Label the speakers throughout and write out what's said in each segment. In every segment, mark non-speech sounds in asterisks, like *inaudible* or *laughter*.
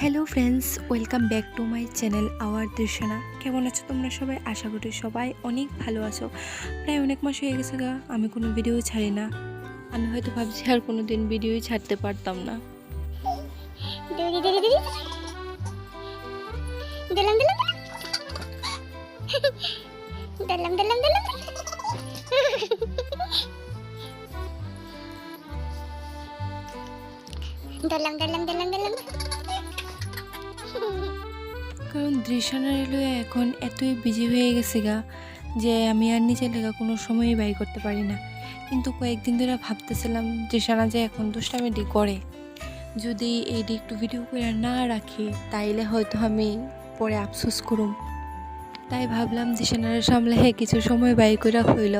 Speaker 1: Hello friends welcome back to my channel our দৃশ্যনা কেমন আছো তোমরা সবাই? আশা করি সবাই অনেক ভালো আছো। প্রায় অনেক মাস হয়ে গেছে গা, আমি কোনো ভিডিও ছাড়ি না। আমি হয়তো ভাবছি আর কোনো দিন ভিডিওই ছাড়তে পারতাম না।
Speaker 2: দিলাম দিলাম দিলাম দিলাম।
Speaker 1: কারণ দৃশ্যনার এলো এখন এতই বিজি হয়ে গেছে গা, যে আমি আর নিজের লেখা কোনো সময়ই ব্যয় করতে পারি না। কিন্তু কয়েকদিন ধরে ভাবতেছিলাম দৃশানা যে এখন দুষ্টামিটি করে। যদি এইটি একটু ভিডিও করে না রাখি, তাইলে হয়তো আমি পরে আফসোস করুম। তাই ভাবলাম দিশানার সামলে হ্যাঁ কিছু সময় ব্যয় করে হইল।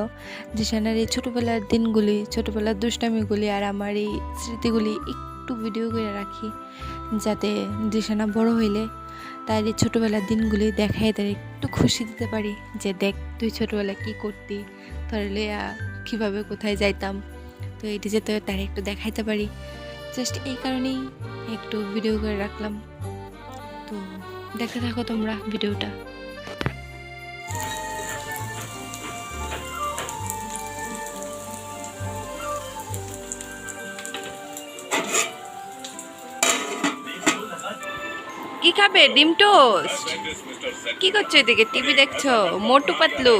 Speaker 1: দিশানার এই ছোটোবেলার দিনগুলি, ছোটোবেলার দুষ্টামিগুলি আর আমার এই স্মৃতিগুলি একটু ভিডিও করে রাখি, যাতে দিশানা বড় হইলে এই ছোটোবেলার দিনগুলি দেখাই তার একটু খুশি দিতে পারি যে দেখ, তুই ছোটোবেলা কি করতি, তাহলে কীভাবে কোথায় যাইতাম। তো এটি যাতে তার একটু দেখাইতে পারি। জাস্ট এই কারণেই একটু ভিডিও করে রাখলাম। তো দেখতে থাকো তোমরা ভিডিওটা খাবে? ডিম টোস্ট? কি করছ এদিকে? টিভি দেখছ? মোটু পাতলু।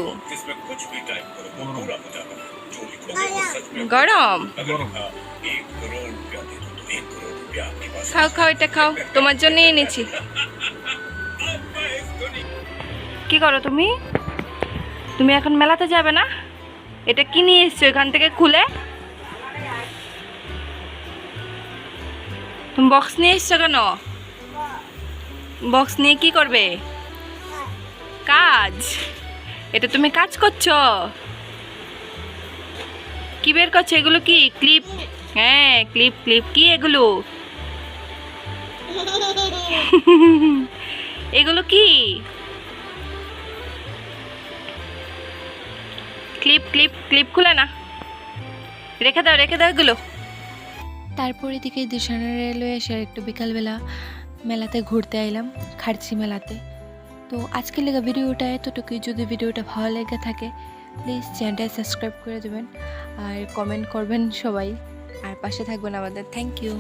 Speaker 1: গরম? খাও খাও, এটা খাও। তোমার জন্য এনেছি। কি করো তুমি? তুমি এখন মেলাতে যাবে না? এটা কি নিয়ে এসছো এখান থেকে খুলে? তুমি বক্স নিয়ে এসছো কেন? বক্স নিয়ে কি করবে? কাজ। এটা তুমি কাজ করছ? কি বের করছ? এগুলো কি? ক্লিপ? হ্যাঁ ক্লিপ ক্লিপ। কি এগুলো? *laughs* এগুলো কি? ক্লিপ ক্লিপ ক্লিপ খুলে না। রেখে দাও রেখে দাও এগুলো। তারপর এদিকে দিশানা রেলওয়ে এসে একটু বিকালবেলা মেলাতে ঘুরতে আইলাম খার্চি মেলাতে। তো আজকে লেগে ভিডিওটা এতটুকুই। যদি ভিডিওটা ভালো লেগে থাকে প্লিজ চ্যানেলটা সাবস্ক্রাইব করে দেবেন আর কমেন্ট করবেন সবাই। আর পাশে থাকবেন আমাদের। Thank you